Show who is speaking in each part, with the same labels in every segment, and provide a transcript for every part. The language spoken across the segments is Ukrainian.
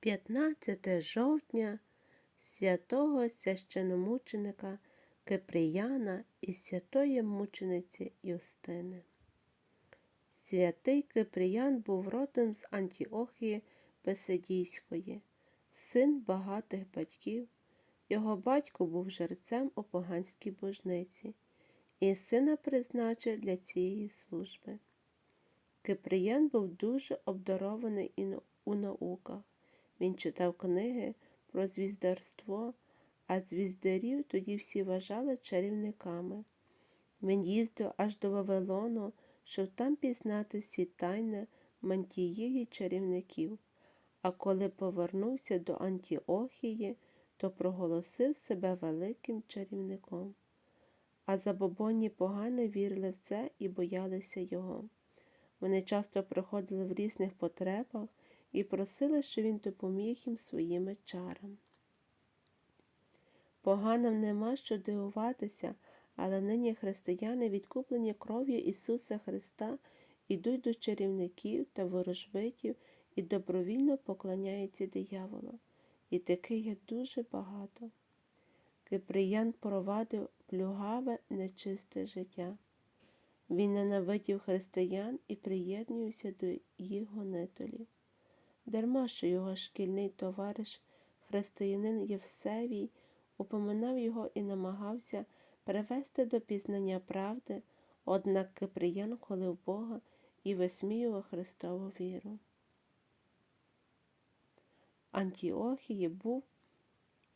Speaker 1: 15 жовтня святого священомученика Киприяна і святої мучениці Юстини. Святий Киприян був родом з Антіохії Песидійської, син багатих батьків. Його батько був жерцем у поганській божниці, і сина призначив для цієї служби. Киприян був дуже обдарований у науках. Він читав книги про звіздарство, а звіздарів тоді всі вважали чарівниками. Він їздив аж до Вавилону, щоб там пізнати всі тайни мантієї чарівників. А коли повернувся до Антіохії, то проголосив себе великим чарівником. А забобонні погано вірили в це і боялися його. Вони часто приходили в різних потребах і просили, щоб він допоміг їм своїми чарами. Поганим нема що дивуватися, але нині християни, відкуплені кров'ю Ісуса Христа, ідуть до чарівників та ворожбитів і добровільно поклоняються дияволу. І таких є дуже багато. Киприян провадив плюгаве, нечисте життя. Він ненавидів християн і приєднувся до їх гонителів. Дарма, що його шкільний товариш, християнин Євсевій, упоминав його і намагався привести до пізнання правди, однак Киприян холив Бога і висміював Христову віру. Антіохії був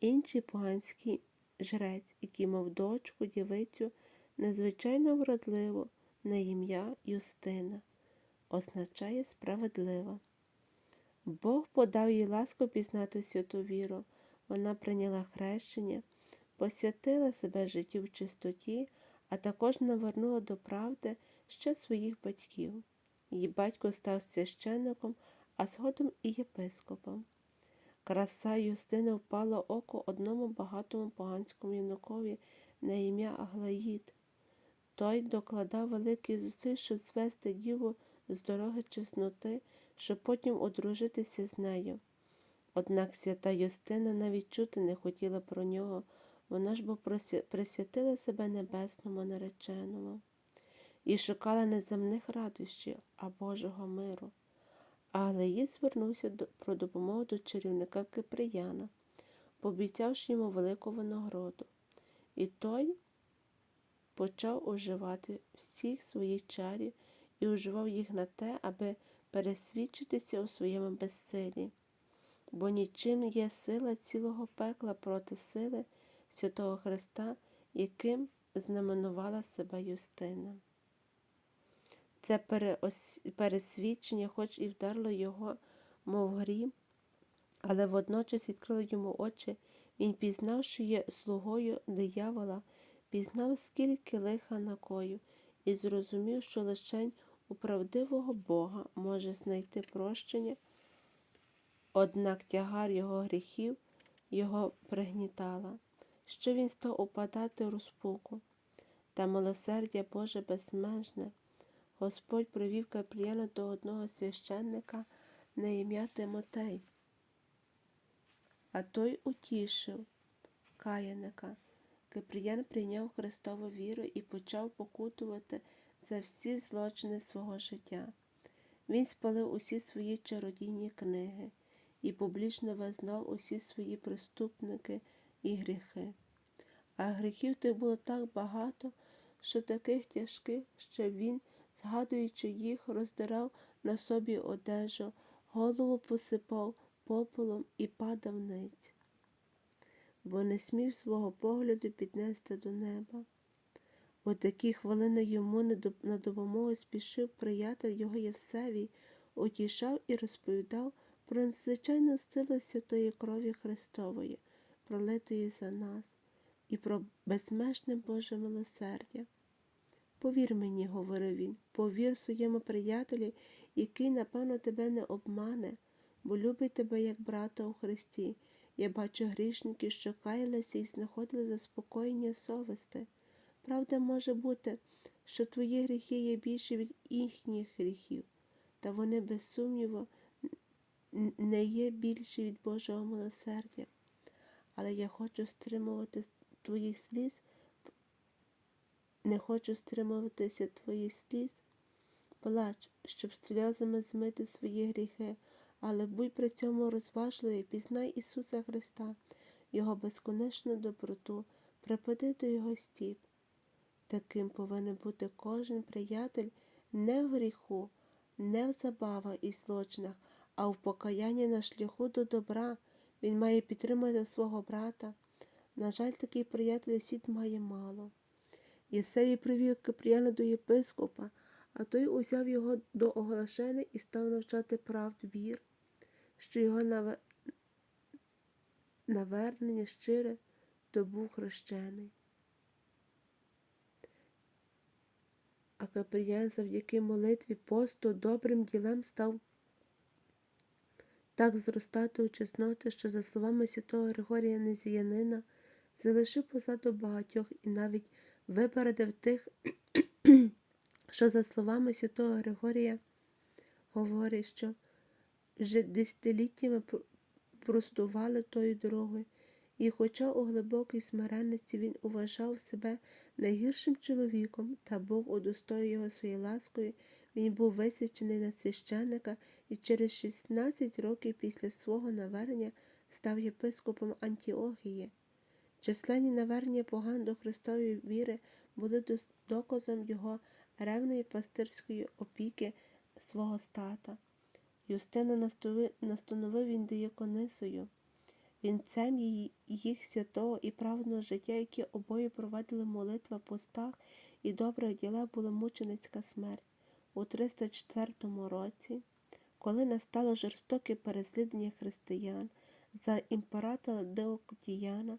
Speaker 1: інший поганський жрець, який мав дочку, дівицю, незвичайно вродливу на ім'я Юстина, означає справедлива. Бог подав їй ласку пізнати святу віру. Вона прийняла хрещення, посвятила себе життю в чистоті, а також навернула до правди ще своїх батьків. Її батько став священником, а згодом і єпископом. Краса Юстини впала око одному багатому поганському юнакові на ім'я Аглаїд. Той докладав великий зусиль, щоб звести діву з дороги чесноти, щоб потім одружитися з нею. Однак свята Юстина навіть чути не хотіла про нього, вона ж бо присвятила себе небесному нареченому і шукала не земних радощів, а Божого миру. Але їй звернувся до- про допомогу до чарівника Киприяна, пообіцявши йому велику винагороду. І той почав уживати всіх своїх чарів і уживав їх на те, аби пересвідчитися у своєму безсилі. Бо нічим є сила цілого пекла проти сили святого Христа, яким знаменувала себе Юстина. Це пересвідчення, хоч і вдарило його, мов грім, але водночас відкрило йому очі. Він пізнав, що є слугою диявола, пізнав, скільки лиха накоїв, і зрозумів, що лишень у правдивого Бога може знайти прощення, однак тягар його гріхів його пригнітала, що він став упадати в розпуку. Та милосердя Боже безмежне. Господь привів Капріяна до одного священника на ім'я Тимотей, а той утішив каяника. Кипріян прийняв Христову віру і почав покутувати за всі злочини свого життя. Він спалив усі свої чародійні книги і публічно визнав усі свої приступники і гріхи. А гріхів тих було так багато, що таких тяжких, що він, згадуючи їх, роздирав на собі одежу, голову посипав попелом і падав ниць, бо не смів свого погляду піднести до неба. У такі хвилини йому на допомогу спішив приятель його Євсевій, утішав і розповідав про надзвичайну силу святої крові Христової, пролитої за нас, і про безмежне Боже милосердя. Повір мені, говорив він, повір своєму приятелі, який, напевно, тебе не обмане, бо любить тебе як брата у Христі. Я бачу грішників, що каялися і знаходили заспокоєння совісти. Правда, може бути, що твої гріхи є більші від їхніх гріхів, та вони, без сумніву, не є більші від Божого милосердя, але я хочу стримувати твоїх сліз, не хочу стримуватися твоїх сліз. Плач, щоб сльозами змити свої гріхи, але будь при цьому розважливий, пізнай Ісуса Христа, Його безконечну доброту, припади до Його стіп. Таким повинен бути кожен приятель не в гріху, не в забавах і злочинах, а в покаянні на шляху до добра. Він має підтримати свого брата. На жаль, таких приятелів світ має мало. Єсевій привів Кипріяна до єпископа, а той узяв його до оголошення і став навчати правд вір, що його наве- навернення щире, то був хрещений. А Кипріян завдяки молитві посту добрим ділем став так зростати у чесноти, що, за словами святого Григорія Незіянина, залишив позаду багатьох і навіть випередив тих, що, за словами святого Григорія, говорить, що вже десятиліттями простували тою дорогою, і хоча у глибокій смиренності він уважав себе найгіршим чоловіком, та Бог удостоїв його своєю ласкою, він був висвячений на священника і через 16 років після свого навернення став єпископом Антіохії. Численні навернення поган до Христової віри були доказом його ревної пастирської опіки свого стата. Юстину настановив він дияконисою, вінцем їх святого і праведного життя, які обоє провадили молитва постах і добрих діла була мученицька смерть. У 304 році, коли настало жорстоке переслідування християн за імператора Деоклетіяна,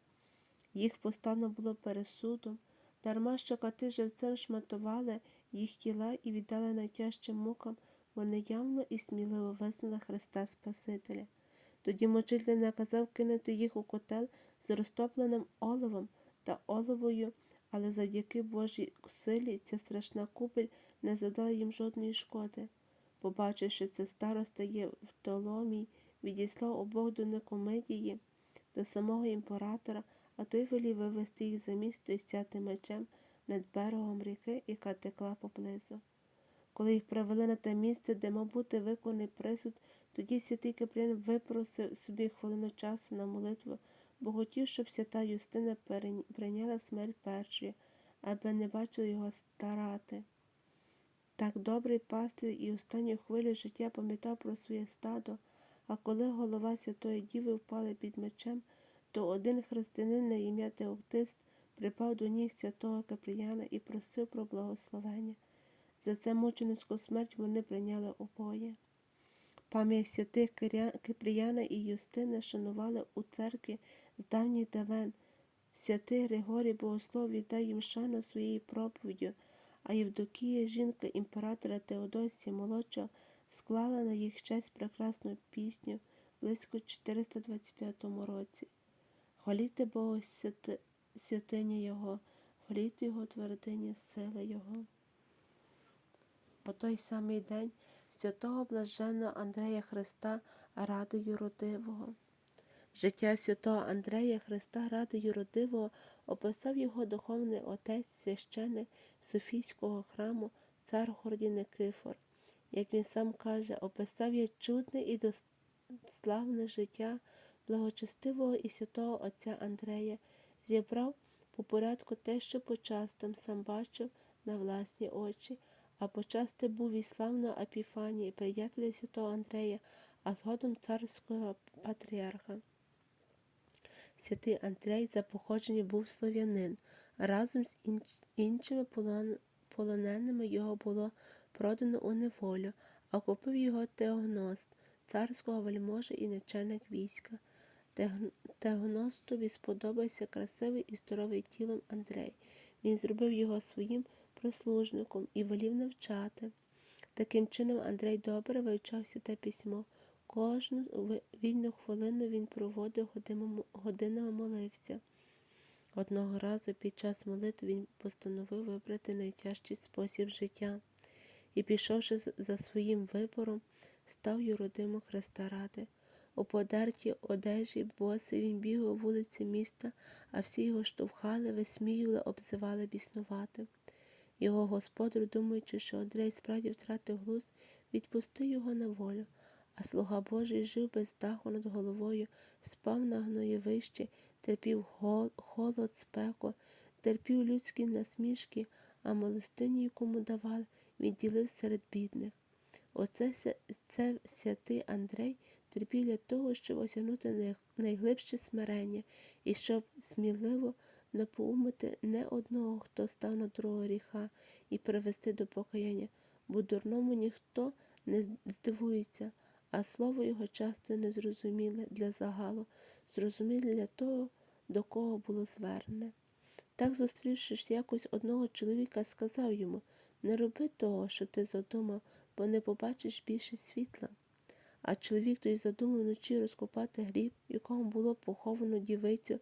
Speaker 1: їх постано було пересудом, дарма що кати живцем шматували їх тіла і віддали найтяжчим мукам, вони явно і сміливо визнали Христа Спасителя. Тоді мучитель наказав кинути їх у котел з розтопленим оливом та оливою, але завдяки Божій силі ця страшна купель не задала їм жодної шкоди. Побачивши це, староста є в Толомій, відіслав обох до Никомедії, до самого імператора, а той велів вивести їх за місто і стяти мечем над берегом ріки, яка текла поблизу. Коли їх привели на те місце, де, мав бути виконаний присуд, тоді святий Капріян випросив собі хвилину часу на молитву, бо хотів, щоб свята Юстина прийняла смерть першою, аби не бачили його старати. Так добрий пастир і останню хвилю життя пам'ятав про своє стадо, а коли голова Святої Діви впала під мечем, то один християнин на ім'я Теоктист припав до ніг святого Капріяна і просив про благословення. За це мученицьку смерть вони прийняли обоє. Пам'ять святих Кипріяна і Юстини шанували у церкві з давніх давен. Святий Григорій Богослов віддав їм шану своєю проповіддю, а Євдокія, жінка імператора Теодосія Молодшого, склала на їх честь прекрасну пісню близько 425 році. Хваліте Бога святи- святиня Його, хваліте Його твердині сили Його. По той самий день святого блаженного Андрея Христа ради юродивого. Життя святого Андрея Христа ради юродивого описав його духовний отець священик Софійського храму, цар Горді Никифор. Як він сам каже, описав я чудне і дославне життя благочестивого і святого отця Андрея, зібрав по порядку те, що почастим сам бачив на власні очі, а почасти був і славного Апіфанії, приятеля святого Андрея, а згодом царського патріарха. Святий Андрей за походженням був слов'янин. Разом з іншими полоненими його було продано у неволю, а купив його Теогност, царського вельможа і начальник війська. Теогностові сподобався красивий і здоровий тілом Андрей. Він зробив його своїм прислужником і волів навчати. Таким чином Андрей добре вивчався те письмо. Кожну вільну хвилину він проводив годинами, молився. Одного разу під час молитви він постановив вибрати найтяжчий спосіб життя і, пішовши за своїм вибором, став юродимом Христа ради. У подертій одежі босий він бігав вулиці міста, а всі його штовхали, висміювали, обзивали біснуватим. Його господар, думаючи, що Андрей справді втратив глузд, відпустив його на волю, а слуга Божий жив без даху над головою, спав на гноєвищі, терпів холод, спеку, терпів людські насмішки, а милостиню, яку давали, відділив серед бідних. Оце це святий Андрей терпів для того, щоб осягнути най- найглибше смирення і щоб сміливо напоумити не одного, хто став на другого гріха, і привести до покаяння, бо дурному ніхто не здивується, а слово його часто незрозуміле для загалу, зрозуміле для того, до кого було звернене. Так, зустрівши ж якось одного чоловіка, сказав йому не роби того, що ти задумав, бо не побачиш більше світла. А чоловік той задумав вночі розкопати гріб, в якому було поховано дівицю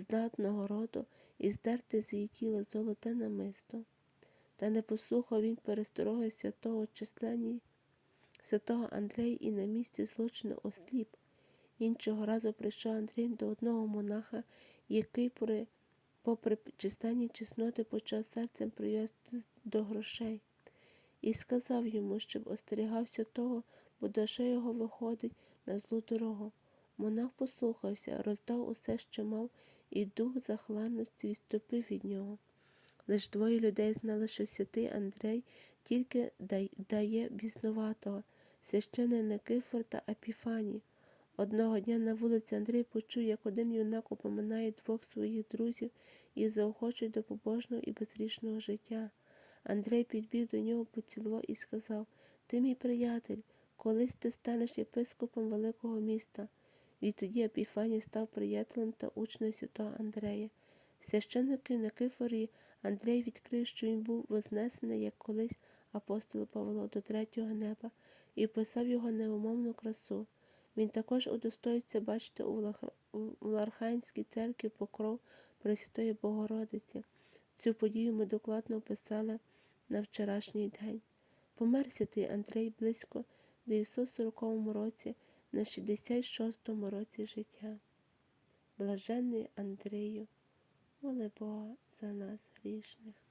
Speaker 1: здатного роду, і здерти з її тіла золоте намисто. Та не послухав він перестороги святого численні, святого Андрея і на місці злочину осліп. Іншого разу прийшов Андрій до одного монаха, який при, попри численні чесноти почав серцем прив'язати до грошей, і сказав йому, щоб остерігався того, бо душа його виходить на злу дорогу. Монах послухався, роздав усе, що мав, і дух захланності відступив від нього. Лиш двоє людей знали, що святий Андрей тільки дає біснуватого, священий Никифор та Епіфаній. Одного дня на вулиці Андрій почув, як один юнак упоминає двох своїх друзів і заохочує до побожного і безрішного життя. Андрій підбіг до нього, поцілував і сказав Ти мій приятель, колись ти станеш єпископом великого міста. Відтоді Епіфаній став приятелем та учнем святого Андрея. Священники Никифорі Андрій відкрив, що він був вознесений, як колись апостол Павло до третього неба, і писав його неумовну красу. Він також удостоїться бачити у Ларханській церкві покров Пресвятої Богородиці. Цю подію ми докладно описали на вчорашній день. Помер святий Андрей близько в 940 році на 66-му році життя. Блаженний Андрію, моли Бога за нас грішних.